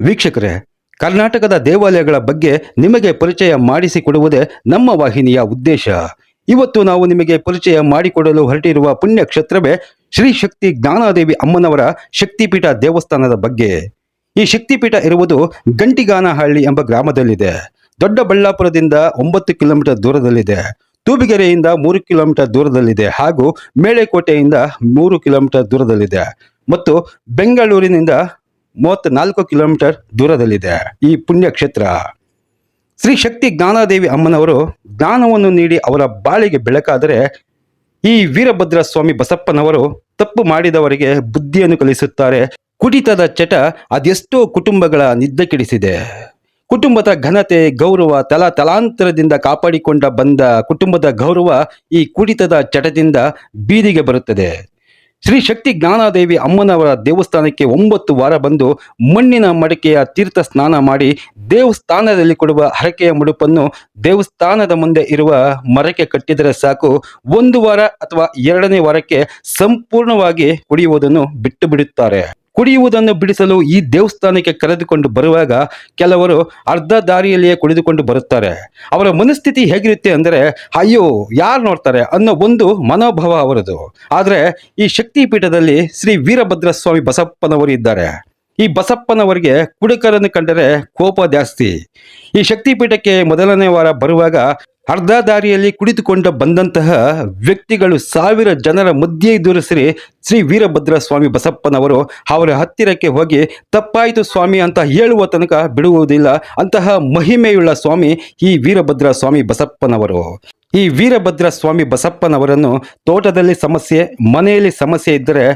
ವೀಕ್ಷಕರೇ, ಕರ್ನಾಟಕದ ದೇವಾಲಯಗಳ ಬಗ್ಗೆ ನಿಮಗೆ ಪರಿಚಯ ಮಾಡಿಸಿಕೊಡುವುದೇ ನಮ್ಮ ವಾಹಿನಿಯ ಉದ್ದೇಶ. ಇವತ್ತು ನಾವು ನಿಮಗೆ ಪರಿಚಯ ಮಾಡಿಕೊಡಲು ಹೊರಟಿರುವ ಪುಣ್ಯಕ್ಷೇತ್ರವೇ ಶ್ರೀ ಶಕ್ತಿ ಜ್ಞಾನಾದೇವಿ ಅಮ್ಮನವರ ಶಕ್ತಿಪೀಠ ದೇವಸ್ಥಾನದ ಬಗ್ಗೆ. ಈ ಶಕ್ತಿಪೀಠ ಇರುವುದು ಗಂಟಿಗಾನಹಳ್ಳಿ ಎಂಬ ಗ್ರಾಮದಲ್ಲಿದೆ. ದೊಡ್ಡಬಳ್ಳಾಪುರದಿಂದ ಒಂಬತ್ತು ಕಿಲೋಮೀಟರ್ ದೂರದಲ್ಲಿದೆ. ತೂಬಿಗೆರೆಯಿಂದ ಮೂರು ಕಿಲೋಮೀಟರ್ ದೂರದಲ್ಲಿದೆ ಹಾಗೂ ಮೇಳೆಕೋಟೆಯಿಂದ ಮೂರು ಕಿಲೋಮೀಟರ್ ದೂರದಲ್ಲಿದೆ. ಮತ್ತು ಬೆಂಗಳೂರಿನಿಂದ ಮೂವತ್ತ್ನಾಲ್ಕು ಕಿಲೋಮೀಟರ್ ದೂರದಲ್ಲಿದೆ. ಈ ಪುಣ್ಯಕ್ಷೇತ್ರ. ಶ್ರೀ ಶಕ್ತಿ ಜ್ಞಾನದೇವಿ ಅಮ್ಮನವರು ಜ್ಞಾನವನ್ನು ನೀಡಿ ಅವರ ಬಾಳಿಗೆ ಬೆಳಕಾದರೆ ಈ ವೀರಭದ್ರ ಸ್ವಾಮಿ ಬಸಪ್ಪನವರು ತಪ್ಪು ಮಾಡಿದವರಿಗೆ ಬುದ್ಧಿಯನ್ನು ಕಲಿಸುತ್ತಾರೆ. ಕುಡಿತದ ಚಟ ಅದೆಷ್ಟೋ ಕುಟುಂಬಗಳ ನಿದ್ದೆ ಕೆಡಿಸಿದೆ. ಕುಟುಂಬದ ಘನತೆ, ಗೌರವ, ತಲಾ ತಲಾಂತರದಿಂದ ಕಾಪಾಡಿಕೊಂಡ ಬಂದ ಕುಟುಂಬದ ಗೌರವ ಈ ಕುಡಿತದ ಚಟದಿಂದ ಬೀದಿಗೆ ಬರುತ್ತದೆ. ಶ್ರೀ ಶಕ್ತಿ ಜ್ಞಾನಾದೇವಿ ಅಮ್ಮನವರ ದೇವಸ್ಥಾನಕ್ಕೆ ಒಂಬತ್ತು ವಾರ ಬಂದು ಮಣ್ಣಿನ ಮಡಿಕೆಯ ತೀರ್ಥ ಸ್ನಾನ ಮಾಡಿ ದೇವಸ್ಥಾನದಲ್ಲಿ ಕೊಡುವ ಹರಕೆಯ ಮುಡುಪನ್ನು ದೇವಸ್ಥಾನದ ಮುಂದೆ ಇರುವ ಮರಕ್ಕೆ ಕಟ್ಟಿದರೆ ಸಾಕು. ಒಂದು ವಾರ ಅಥವಾ ಎರಡನೇ ವಾರಕ್ಕೆ ಸಂಪೂರ್ಣವಾಗಿ ಕುಡಿಯುವುದನ್ನು ಬಿಟ್ಟು ಬಿಡುತ್ತಾರೆ. ಕುಡಿಯುವುದನ್ನು ಬಿಡಿಸಲು ಈ ದೇವಸ್ಥಾನಕ್ಕೆ ಕರೆದುಕೊಂಡು ಬರುವಾಗ ಕೆಲವರು ಅರ್ಧ ದಾರಿಯಲ್ಲಿಯೇ ಕುಡಿದುಕೊಂಡು ಬರುತ್ತಾರೆ. ಅವರ ಮನಸ್ಥಿತಿ ಹೇಗಿರುತ್ತೆ ಅಂದರೆ, ಅಯ್ಯೋ, ಯಾರು ನೋಡ್ತಾರೆ ಅನ್ನೋ ಒಂದು ಮನೋಭಾವ ಅವರದು. ಆದರೆ ಈ ಶಕ್ತಿಪೀಠದಲ್ಲಿ ಶ್ರೀ ವೀರಭದ್ರ ಸ್ವಾಮಿ ಬಸಪ್ಪನವರು ಇದ್ದಾರೆ. ಈ ಬಸಪ್ಪನವರಿಗೆ ಕುಡುಕರನ್ನು ಕಂಡರೆ ಕೋಪ ಜಾಸ್ತಿ. ಈ ಶಕ್ತಿಪೀಠಕ್ಕೆ ಮೊದಲನೇ ವಾರ ಬರುವಾಗ ಅರ್ಧ ದಾರಿಯಲ್ಲಿ ಕುಳಿತುಕೊಂಡು ಬಂದಂತಹ ವ್ಯಕ್ತಿಗಳು ಸಾವಿರ ಜನರ ಮಧ್ಯೆ ಎದುರಿಸಿರಿ. ಶ್ರೀ ವೀರಭದ್ರ ಸ್ವಾಮಿ ಬಸಪ್ಪನವರು ಅವರ ಹತ್ತಿರಕ್ಕೆ ಹೋಗಿ, ತಪ್ಪಾಯಿತು ಸ್ವಾಮಿ ಅಂತ ಹೇಳುವ ತನಕ ಬಿಡುವುದಿಲ್ಲ. ಅಂತಹ ಮಹಿಮೆಯುಳ್ಳ ಸ್ವಾಮಿ ಈ ವೀರಭದ್ರ ಸ್ವಾಮಿ ಬಸಪ್ಪನವರು. ಈ ವೀರಭದ್ರ ಸ್ವಾಮಿ ಬಸಪ್ಪನವರನ್ನು ತೋಟದಲ್ಲಿ ಸಮಸ್ಯೆ, ಮನೆಯಲ್ಲಿ ಸಮಸ್ಯೆ ಇದ್ದರೆ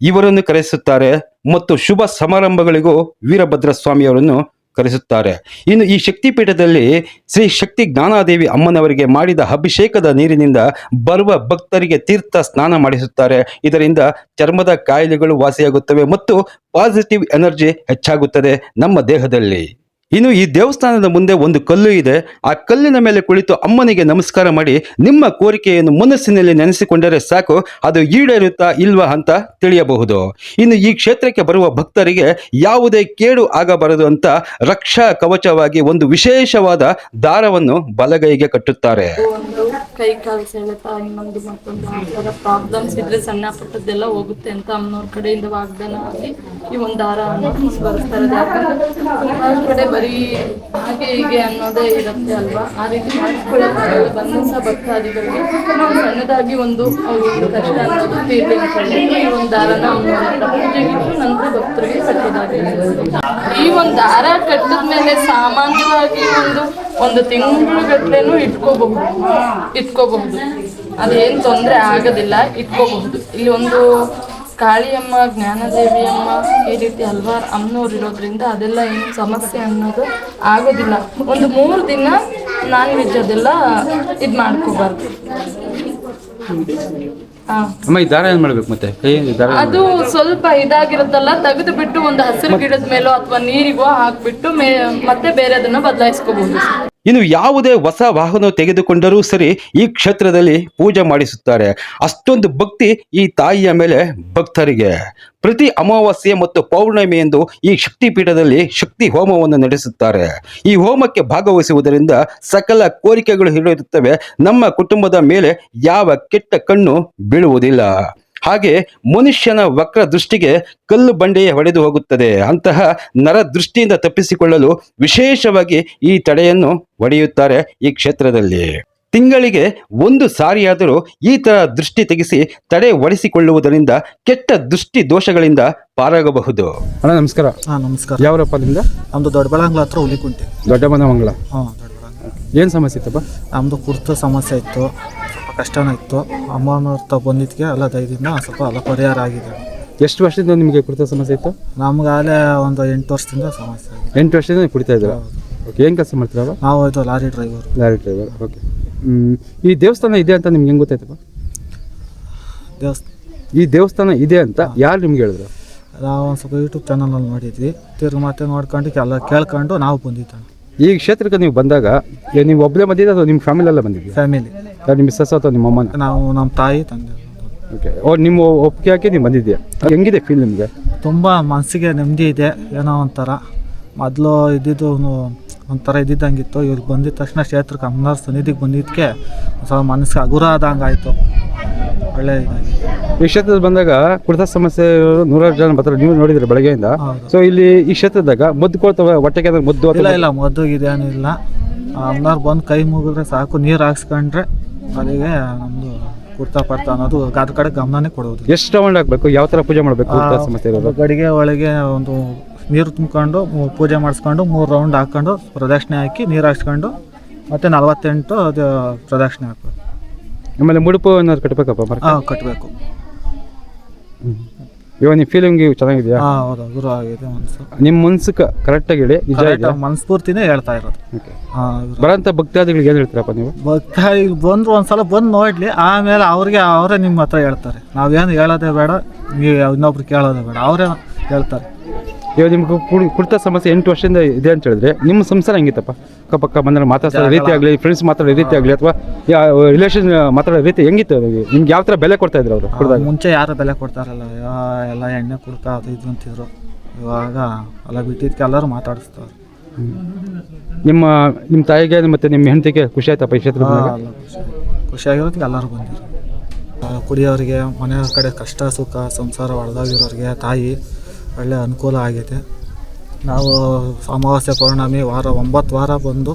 ಇವರನ್ನು ಕರೆಸುತ್ತಾರೆ. ಮತ್ತು ಶುಭ ಸಮಾರಂಭಗಳಿಗೂ ವೀರಭದ್ರ ಸ್ವಾಮಿಯವರನ್ನು ಕರೆಸುತ್ತಾರೆ. ಇನ್ನು ಈ ಶಕ್ತಿಪೀಠದಲ್ಲಿ ಶ್ರೀ ಶಕ್ತಿ ಜ್ಞಾನಾದೇವಿ ಅಮ್ಮನವರಿಗೆ ಮಾಡಿದ ಅಭಿಷೇಕದ ನೀರಿನಿಂದ ಬರುವ ಭಕ್ತರಿಗೆ ತೀರ್ಥ ಸ್ನಾನ ಮಾಡಿಸುತ್ತಾರೆ. ಇದರಿಂದ ಚರ್ಮದ ಕಾಯಿಲೆಗಳು ವಾಸಿಯಾಗುತ್ತವೆ ಮತ್ತು ಪಾಸಿಟಿವ್ ಎನರ್ಜಿ ಹೆಚ್ಚಾಗುತ್ತದೆ ನಮ್ಮ ದೇಹದಲ್ಲಿ. ಇನ್ನು ಈ ದೇವಸ್ಥಾನದ ಮುಂದೆ ಒಂದು ಕಲ್ಲು ಇದೆ. ಆ ಕಲ್ಲಿನ ಮೇಲೆ ಕುಳಿತು ಅಮ್ಮನಿಗೆ ನಮಸ್ಕಾರ ಮಾಡಿ, ನಿಮ್ಮ ಕೋರಿಕೆಯನ್ನು ಮನಸ್ಸಿನಲ್ಲಿ ನೆನೆಸಿಕೊಂಡರೆ ಸಾಕು, ಅದು ಈಡೇರುತ್ತಾ ಇಲ್ವಾ ಅಂತ ತಿಳಿಯಬಹುದು. ಇನ್ನು ಈ ಕ್ಷೇತ್ರಕ್ಕೆ ಬರುವ ಭಕ್ತರಿಗೆ ಯಾವುದೇ ಕೇಡು ಆಗಬಾರದು ಅಂತ ರಕ್ಷಾ ಕವಚವಾಗಿ ಒಂದು ವಿಶೇಷವಾದ ದಾರವನ್ನು ಬಲಗೈಗೆ ಕಟ್ಟುತ್ತಾರೆ. ಕೈ ಕಾಲು ಸೆಳೆತ, ಇನ್ನೊಂದು ಮತ್ತೊಂದು ಆ ಥರ ಪ್ರಾಬ್ಲಮ್ಸ್ ಇದ್ರೆ ಸಣ್ಣ ಪುಟ್ಟದ್ದೆಲ್ಲ ಹೋಗುತ್ತೆ ಅಂತ ಅಮ್ಮನವ್ರ ಕಡೆಯಿಂದ ವಾಗ್ದಾನ ಆಗಿ ಈ ಒಂದು ದಾರ ಬರೆಸ್ತಾರೆ ಅದು ಯಾಕಂದ್ರೆ ತುಂಬಾ ಕಡೆ ಬರೀ ಹಾಗೆ ಹೀಗೆ ಅನ್ನೋದೇ ಇರುತ್ತೆ ಅಲ್ವಾ? ಆ ರೀತಿ ಮಾಡಿಸ್ಕೊಳ್ಳೋಕ್ಕಾಗಲ್ಲ ಬಂದಂಥ ಭಕ್ತಾದಿಗಳಿಗೆ ನಾವು ಸಣ್ಣದಾಗಿ ಒಂದು ಅವ್ರಿಗೆ ಕಷ್ಟ ಅನ್ನೋದು ಈ ಒಂದು ದಾರನ ಅಮ್ಮನವ್ರ ನಂತರ ಭಕ್ತರಿಗೆ ಕಟ್ಟೋದಾಗಿರುತ್ತೆ. ಈ ಒಂದು ದಾರ ಕಟ್ಟಿದ್ಮೇಲೆ ಸಾಮಾನ್ಯವಾಗಿ ಒಂದು ಒಂದು ತಿಂಗಳು ಗಟ್ಲೆನೂ ಇಟ್ಕೋಬಹುದು. ಇಟ್ಕೋಬಹುದು. ಅದೇನು ತೊಂದರೆ ಆಗೋದಿಲ್ಲ, ಇಟ್ಕೋಬಹುದು. ಇಲ್ಲಿ ಒಂದು ಕಾಳಿಯಮ್ಮ ಜ್ಞಾನದೇವಿ ಅಮ್ಮ ಈ ರೀತಿ ಹಲವಾರು ಅಮ್ಮನವ್ರು ಇರೋದ್ರಿಂದ ಅದೆಲ್ಲ ಏನು ಸಮಸ್ಯೆ ಅನ್ನೋದು ಆಗೋದಿಲ್ಲ. ಒಂದು ಮೂರು ದಿನ ನಾನ್ ವೆಜ್ ಅದೆಲ್ಲ ಇದು ಮಾಡ್ಕೋಬಾರ್ದು. ಅಮ್ಮ ಈ ದಾರ ಏನ್ ಮಾಡ್ಬೇಕು ಮತ್ತೆ? ಕೈ ದಾರ ಅದು ಸ್ವಲ್ಪ ಇದಾಗಿರುತ್ತಲ್ಲ ತೆಗೆದು ಬಿಟ್ಟು ಒಂದು ಹಸಿರು ಗಿಡದ ಮೇಲೋ ಅಥವಾ ನೀರಿಗೋ ಹಾಕ್ಬಿಟ್ಟು ಮೇ ಮತ್ತೆ ಬೇರೆದನ್ನ ಬದಲಾಯಿಸ್ಕೋಬಹುದು. ಇನ್ನು ಯಾವುದೇ ಹೊಸ ವಾಹನ ತೆಗೆದುಕೊಂಡರೂ ಸರಿ ಈ ಕ್ಷೇತ್ರದಲ್ಲಿ ಪೂಜೆ ಮಾಡಿಸುತ್ತಾರೆ. ಅಷ್ಟೊಂದು ಭಕ್ತಿ ಈ ತಾಯಿಯ ಮೇಲೆ ಭಕ್ತರಿಗೆ. ಪ್ರತಿ ಅಮಾವಾಸ್ಯೆ ಮತ್ತು ಪೌರ್ಣಮಿಯಂದು ಈ ಶಕ್ತಿಪೀಠದಲ್ಲಿ ಶಕ್ತಿ ಹೋಮವನ್ನು ನಡೆಸುತ್ತಾರೆ. ಈ ಹೋಮಕ್ಕೆ ಭಾಗವಹಿಸುವುದರಿಂದ ಸಕಲ ಕೋರಿಕೆಗಳು ಹಿಡಿಯುತ್ತವೆ ನಮ್ಮ ಕುಟುಂಬದ ಮೇಲೆ ಯಾವ ಕೆಟ್ಟ ಕಣ್ಣು ಬೀಳುವುದಿಲ್ಲ. ಹಾಗೆ ಮನುಷ್ಯನ ವಕ್ರ ದೃಷ್ಟಿಗೆ ಕಲ್ಲು ಬಂಡೆಯ ಹೊಡೆದು ಹೋಗುತ್ತದೆ. ಅಂತಹ ನರ ದೃಷ್ಟಿಯಿಂದ ತಪ್ಪಿಸಿಕೊಳ್ಳಲು ವಿಶೇಷವಾಗಿ ಈ ತಡೆಯನ್ನು ಹೊಡೆಯುತ್ತಾರೆ ಈ ಕ್ಷೇತ್ರದಲ್ಲಿ. ತಿಂಗಳಿಗೆ ಒಂದು ಸಾರಿಯಾದರೂ ಈ ತರ ದೃಷ್ಟಿ ತೆಗೆಸಿ ತಡೆ ಒಡಿಸಿಕೊಳ್ಳುವುದರಿಂದ ಕೆಟ್ಟ ದೃಷ್ಟಿ ದೋಷಗಳಿಂದ ಪಾರಾಗಬಹುದು. ಅಣ್ಣ ನಮಸ್ಕಾರ. ಹಾ ನಮಸ್ಕಾರ. ಯಾವರಪ್ಪ ನಿಮ್ದು? ನಮ್ಮದು ದೊಡ್ಡಬಳ್ಳಾಂಗ್ಲ ಹತ್ರ ಹುಲಿಕುಂಟೆ. ದೊಡ್ಡ ಏನ್ ಸಮಸ್ಯೆ ಇತ್ತಪ್ಪ? ನಮ್ಮದು ಕುರ್ತು ಸಮಸ್ಯೆ ಇತ್ತು. ಸ್ವಲ್ಪ ಕಷ್ಟನೂ ಇತ್ತು. ಅಮ್ಮನವ್ರ ತ ಬಂದಿದ್ದಕ್ಕೆ ಎಲ್ಲ ದಯದಿಂದ ಸ್ವಲ್ಪ ಎಲ್ಲ ಪರಿಹಾರ ಆಗಿದೆ. ಎಷ್ಟು ವರ್ಷದಿಂದ ನಿಮಗೆ ಕುರಿತ ಸಮಸ್ಯೆ ಇತ್ತು? ನಮ್ಗಾಗಲೇ ಒಂದು ಎಂಟು ವರ್ಷದಿಂದ ಸಮಸ್ಯೆ ಆಗಿದೆ. ಎಂಟು ವರ್ಷದಿಂದ ನೀವು ಕುಡಿತಾ ಇದ್ದೀರಾ? ಓಕೆ ಏನು ಕೆಲಸ ಮಾಡ್ತೀರವ ನಾವು ಇದು lorry driver lorry driver okay ಈ ದೇವಸ್ಥಾನ ಇದೆ ಅಂತ ನಿಮ್ಗೆ ಹೆಂಗೆ ಗೊತ್ತಾಯ್ತಪ್ಪ? ದೇವಸ್ಥಾನ ಈ ದೇವಸ್ಥಾನ ಇದೆ ಅಂತ ಯಾರು ನಿಮ್ಗೆ ಹೇಳಿದ್ರು? ನಾವು ಒಂದು ಸ್ವಲ್ಪ ಯೂಟ್ಯೂಬ್ ಚಾನಲಲ್ಲಿ ನೋಡಿದ್ವಿ. ತಿರುಗಿ ಮತ್ತೆ ನೋಡ್ಕೊಂಡು ಎಲ್ಲ ಕೇಳ್ಕೊಂಡು ನಾವು ಬಂದಿದ್ದು ಈ ಕ್ಷೇತ್ರಕ್ಕೆ ನೀವು ಬಂದಾಗ ನೀವು ಒಬ್ಬಳೇ ಬಂದಿದ್ದೆ ಅಥವಾ ನಿಮ್ಮ ಫ್ಯಾಮಿಲಿ ಎಲ್ಲ ಬಂದಿದ್ದೀವಿ ಫ್ಯಾಮಿಲಿ ನಿಮ್ಮ ಮಿಸ್ಸಸ್ ಅಥವಾ ನಿಮ್ಮ ಅಮ್ಮನ? ನಾವು ನಮ್ಮ ತಾಯಿ ತಂದೆ. ಓಕೆ ಓ ನಿಮ್ಮ ಒಪ್ಪಿಗೆ ಹಾಕಿ ನೀವು ಬಂದಿದ್ದೀಯ ಹೆಂಗಿದೆ ಫೀಲ್ ನಿಮಗೆ? ತುಂಬ ಮನಸ್ಸಿಗೆ ನೆಮ್ಮದಿ ಇದೆ ಏನೋ ಒಂಥರ. ಮೊದಲು ಇದ್ದಿದ್ದು ಒಂಥರ ಇದ್ದಿದ್ದಂಗಿತ್ತು. ಇವ್ರು ಬಂದಿದ ತಕ್ಷಣ ಕ್ಷೇತ್ರಕ್ಕೆ ಅಮ್ಮನವ್ರ ಸನ್ನಿಧಿಗೆ ಬಂದಿದ್ದಕ್ಕೆ ಸ್ವಲ್ಪ ಮನಸ್ಸಿಗೆ ಹಗುರ ಆದಂಗೆ ಆಯಿತು ಒಳ್ಳೆ ಇದಾಗಿ ಈ ಕ್ಷೇತ್ರದಲ್ಲಿ ಬಂದಾಗ ಕುಡಿತ ಸಮಸ್ಯೆ ನೂರಾರು ಜನ ಬರ್ತಾರೆ ನೀವು ನೋಡಿದ್ರೆ ಬೆಳಗ್ಗೆಯಿಂದ. ಸೊ ಇಲ್ಲಿ ಈ ಕ್ಷೇತ್ರದಾಗ ಮದ್ದು ಕೊಡ್ತವೆ ಹೊಟ್ಟೆಗೆ ಮದ್ದು ಇಲ್ಲ ಮದ್ದು ಇಲ್ಲ. ಏನಿಲ್ಲ ಅಮ್ಮನವ್ರು ಬಂದು ಕೈ ಮುಗಿದ್ರೆ ಸಾಕು ನೀರು ಹಾಕ್ಸ್ಕೊಂಡ್ರೆ ಅಲ್ಲಿಗೆ ನಮ್ದು ಕುರ್ತಾ ಪಡ್ತಾ ಅನ್ನೋದು ಅದ್ರ ಕಡೆ ಗಮನನೇ ಕೊಡೋದು ಎಷ್ಟು ರೌಂಡ್ ಹಾಕ್ಬೇಕು ಯಾವ ತರ ಪೂಜೆ ಮಾಡಬೇಕು ಕುರ್ತಾ ಸಮಸ್ಯೆ ಇರೋದು? ಗಡಿಗೆ ಒಳಗೆ ಒಂದು ನೀರು ತುಂಬಿಕೊಂಡು ಪೂಜೆ ಮಾಡಿಸ್ಕೊಂಡು ಮೂರು ರೌಂಡ್ ಹಾಕ್ಕೊಂಡು ಪ್ರದಕ್ಷಿಣೆ ಹಾಕಿ ನೀರು ಹಾಕ್ಸ್ಕೊಂಡು ಮತ್ತೆ ನಲವತ್ತೆಂಟು ಅದು ಪ್ರದಕ್ಷಿಣೆ ಹಾಕ್ಬೇಕು. ಆಮೇಲೆ ಮುಡುಪು ಏನಾದ್ರು ಕಟ್ಟಬೇಕಪ್ಪ ಕಟ್ಟಬೇಕು ಇವಾಗ ನಿಮ್ಮ ಫೀಲಿಂಗ್ ಚೆನ್ನಾಗಿದೆಯಾ? ಹಾಂ ಹೌದು ಗುರು ಆಗಿದೆ ಮನಸ್ಸು ನಿಮ್ಮ ಮನ್ಸಕ್ಕೆ ಕರೆಕ್ಟಾಗಿ ಹೇಳಿ ನಿಜ ಇದೆಯಾ ಮನಸ್ಫೂರ್ತಿನೇ ಹೇಳ್ತಾ ಇರೋದು. ಹಾಂ ಬರೋಂಥ ಭಕ್ತಾದಿಗಳಿಗೆ ಏನು ಹೇಳ್ತೀರಪ್ಪ ನೀವು? ಭಕ್ತಾದಿ ಬಂದ್ರು ಒಂದ್ಸಲ ಬಂದು ನೋಡ್ಲಿ ಆಮೇಲೆ ಅವ್ರಿಗೆ ಅವರೇ ನಿಮ್ಮ ಹತ್ರ ಹೇಳ್ತಾರೆ. ನಾವೇನು ಹೇಳೋದೇ ಬೇಡ ನೀವು ಇನ್ನೊಬ್ರು ಕೇಳೋದೇ ಬೇಡ ಅವರೇ ಹೇಳ್ತಾರೆ. ಇವಾಗ ನಿಮ್ಗೆ ಕುಡಿ- ಕುಡಿತ ಸಮಸ್ಯೆ ಎಂಟು ವರ್ಷದಿಂದ ಇದೆ ಅಂತ ಹೇಳಿದ್ರೆ ನಿಮ್ಮ ಸಂಸಾರ ಹೆಂಗಿತ್ತಪ್ಪ? ಅಕ್ಕಪಕ್ಕ ಬಂದ್ರೆ ಮಾತಾಡ್ಸೋ ರೀತಿ ಆಗಲಿ ಫ್ರೆಂಡ್ಸ್ ಮಾತಾಡೋ ರೀತಿ ಆಗಲಿ ಅಥವಾ ರಿಲೇಷನ್ ಮಾತಾಡೋ ರೀತಿ ಹೆಂಗಿತ್ತು ನಿಮ್ಗೆ ಯಾವ ಥರ ಬೆಲೆ ಕೊಡ್ತಾ ಇದ್ರು ಅವರು ಕುಡ್ದಾಗ? ಮುಂಚೆ ಯಾರು ಬೆಲೆ ಕೊಡ್ತಾರಲ್ಲ ಎಲ್ಲ ಎಣ್ಣೆ ಕುಡ್ತಾ ಅದು ಇದು ಅಂತಿದ್ರು. ಇವಾಗ ಎಲ್ಲ ಬಿಟ್ಟಿದ್ದಕ್ಕೆ ಎಲ್ಲರೂ ಮಾತಾಡಿಸ್ತಾರೆ. ನಿಮ್ಮ ನಿಮ್ಮ ತಾಯಿಗೆ ಮತ್ತು ನಿಮ್ಮ ಹೆಂಡತಿಗೆ ಖುಷಿ ಆಯ್ತಪ್ಪ ಈ ಕ್ಷೇತ್ರ ಖುಷಿಯಾಗಿರೋದಕ್ಕೆ ಎಲ್ಲರೂ ಬಂದಿರು ಕುಡಿಯೋರಿಗೆ ಮನೆಯವ್ರ ಕಡೆ ಕಷ್ಟ ಸುಖ ಸಂಸಾರ ಒಡೆದಾಗಿರೋರಿಗೆ ತಾಯಿ ಒಳ್ಳೆ ಅನುಕೂಲ ಆಗಿದೆ. ನಾವು ಅಮಾವಾಸ್ಯೆ ಪೌರ್ಣಮಿ ವಾರ, ಒಂಬತ್ತು ವಾರ ಬಂದು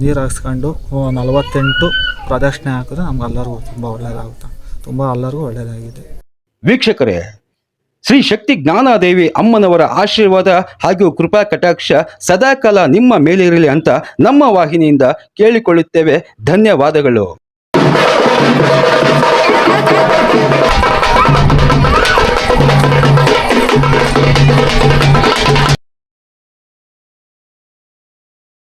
ನೀರು ಹಾಕ್ಸ್ಕೊಂಡು ನಲವತ್ತೆಂಟು ಪ್ರದಕ್ಷಿಣೆ ಹಾಕಿದ್ರೆ ನಮ್ಗೆಲ್ಲರಿಗೂ ತುಂಬ ಒಳ್ಳೆಯದಾಗುತ್ತೆ ತುಂಬ ಎಲ್ಲರಿಗೂ ಒಳ್ಳೆಯದಾಗಿದೆ ವೀಕ್ಷಕರೇ, ಶ್ರೀ ಶಕ್ತಿ ಜ್ಞಾನಾದೇವಿ ಅಮ್ಮನವರ ಆಶೀರ್ವಾದ ಹಾಗೂ ಕೃಪಾ ಕಟಾಕ್ಷ ಸದಾಕಾಲ ನಿಮ್ಮ ಮೇಲಿರಲಿ ಅಂತ ನಮ್ಮ ವಾಹಿನಿಯಿಂದ ಕೇಳಿಕೊಳ್ಳುತ್ತೇವೆ. ಧನ್ಯವಾದಗಳು. Thank